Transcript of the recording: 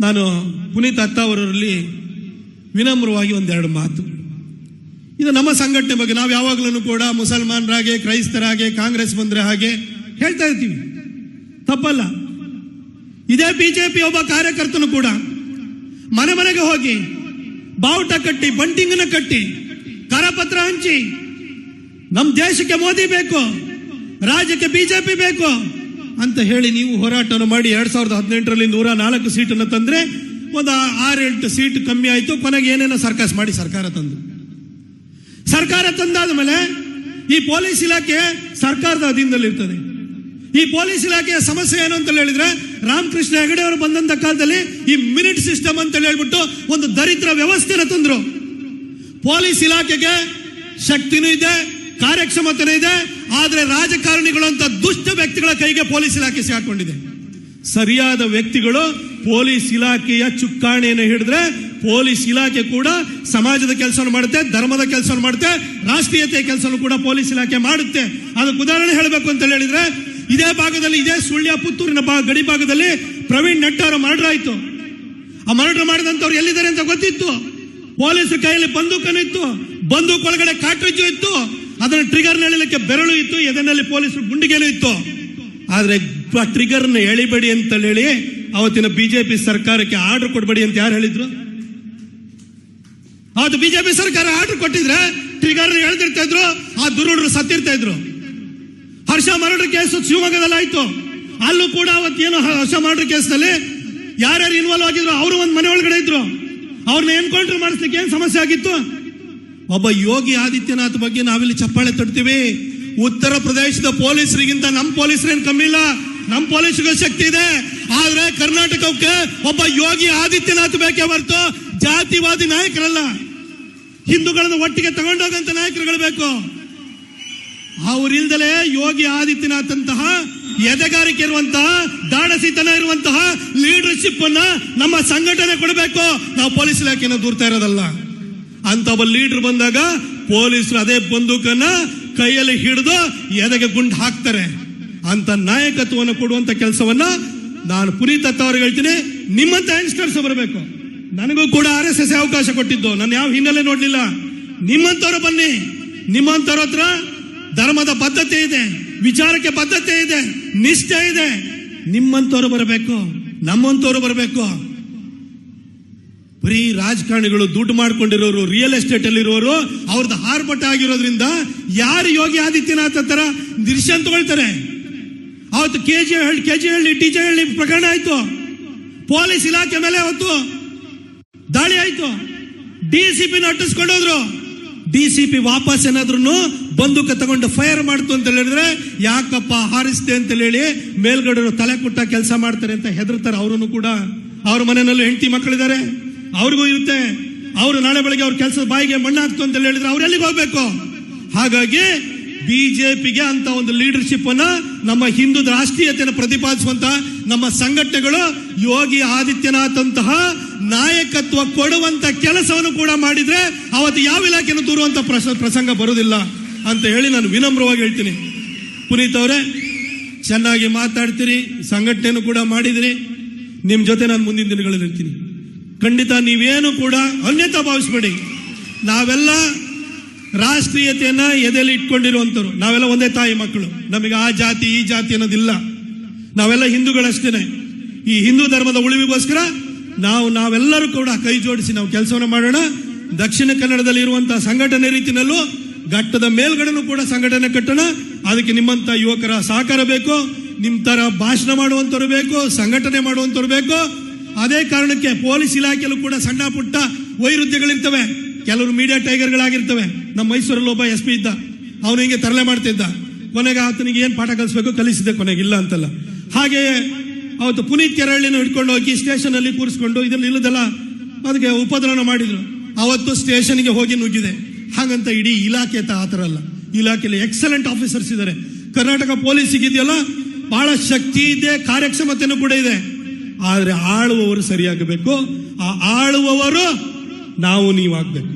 ನಾನು ಪುನೀತ್ ಅತ್ತ ಅವರಲ್ಲಿ ವಿನಮ್ರವಾಗಿ ಒಂದೆರಡು ಮಾತು. ಇದು ನಮ್ಮ ಸಂಘಟನೆ ಬಗ್ಗೆ, ನಾವು ಯಾವಾಗಲೂ ಕೂಡ ಮುಸಲ್ಮಾನರಾಗೆ, ಕ್ರೈಸ್ತರಾಗೆ, ಕಾಂಗ್ರೆಸ್ ಬಂದ್ರೆ ಹಾಗೆ ಹೇಳ್ತಾ ಇರ್ತೀವಿ. ತಪ್ಪಲ್ಲ. ಇದೇ ಬಿಜೆಪಿ ಒಬ್ಬ ಕಾರ್ಯಕರ್ತನು ಕೂಡ ಮನೆ ಮನೆಗೆ ಹೋಗಿ ಬಾವುಟ ಕಟ್ಟಿ, ಬಂಟಿಂಗನ ಕಟ್ಟಿ, ಕರಪತ್ರ ಹಂಚಿ ನಮ್ಮ ದೇಶಕ್ಕೆ ಮೋದಿ ಬೇಕು, ರಾಜ್ಯಕ್ಕೆ ಬಿಜೆಪಿ ಬೇಕು ಅಂತ ಹೇಳಿ ನೀವು ಹೋರಾಟವನ್ನು ಮಾಡಿ ಎರಡ್ ಸಾವಿರದ ಹದಿನೆಂಟರಲ್ಲಿ ನೂರ ನಾಲ್ಕು ಸೀಟನ್ನು ತಂದ್ರೆ ಒಂದು ಆರೆಂಟು ಸೀಟ್ ಕಮ್ಮಿ ಆಯಿತು, ಕೊನೆಗೆ ಏನೇನೋ ಸರ್ಕಸ್ ಮಾಡಿ ಸರ್ಕಾರ ತಂದು. ಸರ್ಕಾರ ತಂದಾದ ಮೇಲೆ ಈ ಪೊಲೀಸ್ ಇಲಾಖೆ ಸರ್ಕಾರದ ಅಧೀನದಲ್ಲಿರ್ತದೆ ಈ ಪೊಲೀಸ್ ಇಲಾಖೆಯ ಸಮಸ್ಯೆ ಏನು ಅಂತ ಹೇಳಿದ್ರೆ, ರಾಮಕೃಷ್ಣ ಹೆಗಡೆ ಅವರು ಬಂದಂತ ಕಾಲದಲ್ಲಿ ಈ ಮಿನಿಟ್ ಸಿಸ್ಟಮ್ ಅಂತ ಹೇಳ್ಬಿಟ್ಟು ಒಂದು ದರಿದ್ರ ವ್ಯವಸ್ಥೆನ ತಂದ್ರು. ಪೊಲೀಸ್ ಇಲಾಖೆಗೆ ಶಕ್ತಿನೂ ಇದೆ ಕಾರ್ಯಕ್ಷಮತೆನೂ ಇದೆ, ಆದರೆ ರಾಜಕಾರಣಿಗಳು ಅಂತ ದುಷ್ಟ ವ್ಯಕ್ತಿಗಳ ಕೈಗೆ ಪೊಲೀಸ್ ಇಲಾಖೆ ಸಿಕ್ಕೊಂಡಿದೆ ಸರಿಯಾದ ವ್ಯಕ್ತಿಗಳು ಪೊಲೀಸ್ ಇಲಾಖೆಯ ಚುಕ್ಕಾಣಿಯನ್ನು ಹಿಡಿದ್ರೆ ಪೊಲೀಸ್ ಇಲಾಖೆ ಕೂಡ ಸಮಾಜದ ಕೆಲಸವನ್ನು ಮಾಡುತ್ತೆ, ಧರ್ಮದ ಕೆಲಸವನ್ನು ಮಾಡುತ್ತೆ, ರಾಷ್ಟ್ರೀಯತೆಯ ಕೆಲಸವನ್ನು ಕೂಡ ಪೊಲೀಸ್ ಇಲಾಖೆ ಮಾಡುತ್ತೆ. ಅದಕ್ಕೆ ಉದಾಹರಣೆ ಹೇಳಬೇಕು ಅಂತ ಹೇಳಿದ್ರೆ, ಇದೇ ಭಾಗದಲ್ಲಿ, ಇದೇ ಸುಳ್ಯ ಪುತ್ತೂರಿನ ಗಡಿ ಭಾಗದಲ್ಲಿ ಪ್ರವೀಣ್ ನಟ್ಟ ಅವರ ಮರ್ಡರ್ ಆಯ್ತು. ಆ ಮರ್ಡರ್ ಮಾಡಿದಂತವ್ರು ಎಲ್ಲಿದ್ದಾರೆ ಅಂತ ಗೊತ್ತಿತ್ತು. ಪೊಲೀಸರ ಕೈಯಲ್ಲಿ ಬಂದೂಕನು ಇತ್ತು. ಬಂದೂಕ್ ಒಳಗಡೆ ಕಾಟ್ರಿಜ್ಜು ಇತ್ತು. ಅದನ್ನ ಟ್ರಿಗರ್ನ ಎಳಿಲಿಕ್ಕೆ ಬೆರಳು ಇತ್ತು, ಎದೆನಲ್ಲಿ ಪೊಲೀಸರು ಗುಂಡಿಗೆಲು ಇತ್ತು. ಆದ್ರೆ ಟ್ರಿಗರ್ನ ಎಳಿಬೇಡಿ ಅಂತ ಹೇಳಿ ಅವತ್ತಿನ ಬಿಜೆಪಿ ಸರ್ಕಾರಕ್ಕೆ ಆರ್ಡರ್ ಕೊಡಬೇಡಿ ಅಂತ ಯಾರು ಹೇಳಿದ್ರು? ಅವತ್ತು ಬಿಜೆಪಿ ಸರ್ಕಾರ ಆರ್ಡರ್ ಕೊಟ್ಟಿದ್ರೆ ಟ್ರಿಗರ್ ಎಳೆದಿರ್ತಾ ಇದ್ರು, ಆ ದುರುಡರು ಸತ್ತಿರ್ತಾ ಇದ್ರು. ಹರ್ಷ ಮರಡ್ರ ಕೇಸ್ ಶಿವಮೊಗ್ಗದಲ್ಲಿ ಆಯ್ತು. ಅಲ್ಲೂ ಕೂಡ ಅವತ್ತೇನು ಹರ್ಷ ಮರ್ಡರ್ ಕೇಸ್ನಲ್ಲಿ ಯಾರ್ಯಾರು ಇನ್ವಾಲ್ವ್ ಆಗಿದ್ರು, ಅವರು ಒಂದು ಮನೆ ಒಳಗಡೆ ಇದ್ರು. ಅವ್ರನ್ನ ಎನ್ಕೌಂಟರ್ ಮಾಡಿಸ್ಲಿಕ್ಕೆ ಏನ್ ಸಮಸ್ಯೆ ಆಗಿತ್ತು? ಒಬ್ಬ ಯೋಗಿ ಆದಿತ್ಯನಾಥ್ ಬಗ್ಗೆ ನಾವಿಲ್ಲಿ ಚಪ್ಪಾಳೆ ತಡ್ತೀವಿ ಉತ್ತರ ಪ್ರದೇಶದ ಪೊಲೀಸರಿಗಿಂತ ನಮ್ಮ ಪೊಲೀಸರೇನ್ ಕಮ್ಮಿ ಇಲ್ಲ ನಮ್ಮ ಪೊಲೀಸರಿಗೆ ಶಕ್ತಿ ಇದೆ. ಆದ್ರೆ ಕರ್ನಾಟಕಕ್ಕೆ ಒಬ್ಬ ಯೋಗಿ ಆದಿತ್ಯನಾಥ್ ಬೇಕೇ ಹೊರತು ಜಾತಿವಾದಿ ನಾಯಕರಲ್ಲ. ಹಿಂದೂಗಳನ್ನು ಒಟ್ಟಿಗೆ ತಗೊಂಡೋಗಂತ ನಾಯಕರುಗಳು ಬೇಕು. ಅವರಿಲ್ದಲೇ ಯೋಗಿ ಆದಿತ್ಯನಾಥ್ ಅಂತಹ ಎದೆಗಾರಿಕೆ ಇರುವಂತಹ ದಾಡಸಿತನ ಇರುವಂತಹ ಲೀಡರ್ಶಿಪ್ ಅನ್ನ ನಮ್ಮ ಸಂಘಟನೆ ಕೊಡಬೇಕು. ನಾವು ಪೊಲೀಸ್ ಇಲಾಖೆಯನ್ನು ದೂರ್ತಾ ಇರೋದಲ್ಲ. ಅಂತ ಒಬ್ಬ ಲೀಡರ್ ಬಂದಾಗ ಪೊಲೀಸರು ಅದೇ ಬಂದೂಕನ್ನ ಕೈಯಲ್ಲಿ ಹಿಡಿದು ಎದೆಗೆ ಗುಂಡು ಹಾಕ್ತಾರೆ. ಅಂತ ನಾಯಕತ್ವವನ್ನು ಕೊಡುವಂತ ಕೆಲಸವನ್ನ ನಾನು ಪುನೀತ್ ಅವ್ರಿಗೆ ಹೇಳ್ತೀನಿ. ನಿಮ್ಮಂತ ಯಂಗ್ಸ್ಟರ್ಸ್ ಬರಬೇಕು. ನನಗೂ ಕೂಡ ಆರ್ ಎಸ್ ಎಸ್ ಅವಕಾಶ ಕೊಟ್ಟಿದ್ದು. ನಾನು ಯಾವ ಹಿನ್ನೆಲೆ ನೋಡ್ಲಿಲ್ಲ. ನಿಮ್ಮಂತವ್ರು ಬನ್ನಿ. ನಿಮ್ಮಂತವ್ರ ಹತ್ರ ಧರ್ಮದ ಬದ್ಧತೆ ಇದೆ, ವಿಚಾರಕ್ಕೆ ಬದ್ಧತೆ ಇದೆ, ನಿಷ್ಠೆ ಇದೆ. ನಿಮ್ಮಂತವ್ರು ಬರಬೇಕು. ನಮ್ಮಂತವ್ರು ಬರಬೇಕು. ಬರೀ ರಾಜಕಾರಣಿಗಳು ದುಡ್ಡು ಮಾಡ್ಕೊಂಡಿರೋರು ರಿಯಲ್ ಎಸ್ಟೇಟ್ ಅಲ್ಲಿ ಇರೋರು ಅವ್ರದ್ದು ಹಾರ್ಪಟ ಆಗಿರೋದ್ರಿಂದ ಯಾರು ಯೋಗಿ ಆದಿತ್ಯನಾಥ್ ತರ ದೃಶ್ಯನ್ ತಗೊಳ್ತಾರೆ? ಅವತ್ತು K G Halli K G Halli T J Halli ಪ್ರಕರಣ ಆಯ್ತು. ಪೊಲೀಸ್ ಇಲಾಖೆ ಮೇಲೆ ಅವತ್ತು ದಾಳಿ ಆಯ್ತು. ಡಿ ಸಿ ಪಿ ಅಟ್ಟಿಸ್ಕೊಂಡೋದ್ರು ಡಿ ಸಿ ಪಿ ವಾಪಸ್ ಏನಾದ್ರು ಬಂದೂಕ ತಗೊಂಡು ಫೈರ್ ಮಾಡ್ತು ಅಂತ ಹೇಳಿದ್ರೆ, ಯಾಕಪ್ಪ ಹಾರಿಸ್ತೆ ಅಂತ ಹೇಳಿ ಮೇಲ್ಗಡೆ ತಲೆ ಕುಟ್ಟ ಕೆಲಸ ಮಾಡ್ತಾರೆ ಅಂತ ಹೆದರ್ತಾರೆ ಅವರು ಕೂಡ. ಅವ್ರ ಮನೆಯಲ್ಲೂ ಹೆಂಡತಿ ಮಕ್ಕಳಿದ್ದಾರೆ. ಅವ್ರಿಗೂ ಇರುತ್ತೆ. ಅವರು ನಾಳೆ ಬೆಳಗ್ಗೆ ಅವ್ರ ಕೆಲಸದ ಬಾಯಿಗೆ ಮಣ್ಣಾಗ್ತು ಅಂತ ಹೇಳಿದ್ರೆ ಅವ್ರು ಎಲ್ಲಿಗೆ ಹೋಗ್ಬೇಕು? ಹಾಗಾಗಿ ಬಿಜೆಪಿಗೆ ಅಂತ ಒಂದು ಲೀಡರ್ಶಿಪ್ ಅನ್ನ ನಮ್ಮ ಹಿಂದೂ ರಾಷ್ಟ್ರೀಯತೆಯನ್ನು ಪ್ರತಿಪಾದಿಸುವಂತ ನಮ್ಮ ಸಂಘಟನೆಗಳು ಯೋಗಿ ಆದಿತ್ಯನಾಥ್ ಅಂತಹ ನಾಯಕತ್ವ ಕೊಡುವಂತ ಕೆಲಸವನ್ನು ಕೂಡ ಮಾಡಿದ್ರೆ ಅವತ್ತು ಯಾವ ಇಲಾಖೆಯನ್ನು ದೂರುವಂತ ಪ್ರಸ- ಪ್ರಸಂಗ ಬರುವುದಿಲ್ಲ ಅಂತ ಹೇಳಿ ನಾನು ವಿನಮ್ರವಾಗಿ ಹೇಳ್ತೀನಿ. ಪುನೀತ್ ಅವರೇ, ಚೆನ್ನಾಗಿ ಮಾತಾಡ್ತೀರಿ, ಸಂಘಟನೆಯನ್ನು ಕೂಡ ಮಾಡಿದಿರಿ. ನಿಮ್ಮ ಜೊತೆ ನಾನು ಮುಂದಿನ ದಿನಗಳಲ್ಲಿ ಇರ್ತೀನಿ. ಖಂಡಿತ ನೀವೇನು ಕೂಡ ಅನ್ಯತ ಭಾವಿಸ್ಬೇಡಿ. ನಾವೆಲ್ಲ ರಾಷ್ಟ್ರೀಯತೆಯನ್ನ ಎದೆಯಲ್ಲಿ ಇಟ್ಕೊಂಡಿರುವಂತರು ನಾವೆಲ್ಲ ಒಂದೇ ತಾಯಿ ಮಕ್ಕಳು. ನಮಗೆ ಆ ಜಾತಿ, ಈ ಜಾತಿ ಅನ್ನೋದಿಲ್ಲ. ನಾವೆಲ್ಲ ಹಿಂದೂಗಳಷ್ಟೇನೆ. ಈ ಹಿಂದೂ ಧರ್ಮದ ಉಳಿವಿಗೋಸ್ಕರ ನಾವು, ನಾವೆಲ್ಲರೂ ಕೂಡ ಕೈ ಜೋಡಿಸಿ ನಾವು ಕೆಲಸವನ್ನು ಮಾಡೋಣ. ದಕ್ಷಿಣ ಕನ್ನಡದಲ್ಲಿ ಇರುವಂತಹ ಸಂಘಟನೆ ರೀತಿಯಲ್ಲೂ ಘಟ್ಟದ ಮೇಲ್ಗಡೆನೂ ಕೂಡ ಸಂಘಟನೆ ಕಟ್ಟೋಣ. ಅದಕ್ಕೆ ನಿಮ್ಮಂತ ಯುವಕರ ಸಹಕಾರ ಬೇಕು. ನಿಮ್ಮ ತರ ಭಾಷಣ ಮಾಡುವಂತವ್ರು ಬೇಕು. ಸಂಘಟನೆ ಮಾಡುವಂತವ್ರು ಬೇಕು. ಅದೇ ಕಾರಣಕ್ಕೆ ಪೊಲೀಸ್ ಇಲಾಖೆಯಲ್ಲೂ ಕೂಡ ಸಣ್ಣ ಪುಟ್ಟ ವೈರುಧ್ಯಗಳಿರ್ತವೆ. ಕೆಲವರು ಮೀಡಿಯಾ ಟೈಗರ್ಗಳಾಗಿರ್ತವೆ. ನಮ್ಮ ಮೈಸೂರಲ್ಲಿ ಒಬ್ಬ ಎಸ್ ಪಿ ಇದ್ದ. ಅವನು ಹಿಂಗೆ ತರಲೆ ಮಾಡ್ತಿದ್ದ ಕೊನೆಗೆ ಆತನಿಗೆ ಏನು ಪಾಠ ಕಲಿಸ್ಬೇಕು ಕಲಿಸಿದೆ ಕೊನೆಗೆ, ಇಲ್ಲ ಅಂತಲ್ಲ. ಹಾಗೆಯೇ ಅವತ್ತು ಪುನೀತ್ ಕೆರಳಿನ ಹಿಡ್ಕೊಂಡು ಹೋಗಿ ಸ್ಟೇಷನ್ ಅಲ್ಲಿ ಕೂರಿಸ್ಕೊಂಡು ಇದನ್ನು ಇಲ್ಲದಲ್ಲ, ಅದಕ್ಕೆ ಉಪದ್ರವನ ಮಾಡಿದ್ರು. ಅವತ್ತು ಸ್ಟೇಷನ್ಗೆ ಹೋಗಿ ನುಗ್ಗಿದೆ. ಹಾಗಂತ ಇಡೀ ಇಲಾಖೆ ಆ ಥರ ಅಲ್ಲ. ಇಲಾಖೆಯಲ್ಲಿ ಎಕ್ಸಲೆಂಟ್ ಆಫೀಸರ್ಸ್ ಇದ್ದಾರೆ. ಕರ್ನಾಟಕ ಪೊಲೀಸ್ ಇದೆಯಲ್ಲ ಬಹಳ ಶಕ್ತಿ ಇದೆ, ಕಾರ್ಯಕ್ಷಮತೆನೂ ಕೂಡ ಇದೆ. ಆದ್ರೆ ಆಳುವವರು ಸರಿಯಾಗಬೇಕು. ಆ ಆಳುವವರು ನಾವು ನೀವಾಗಬೇಕು.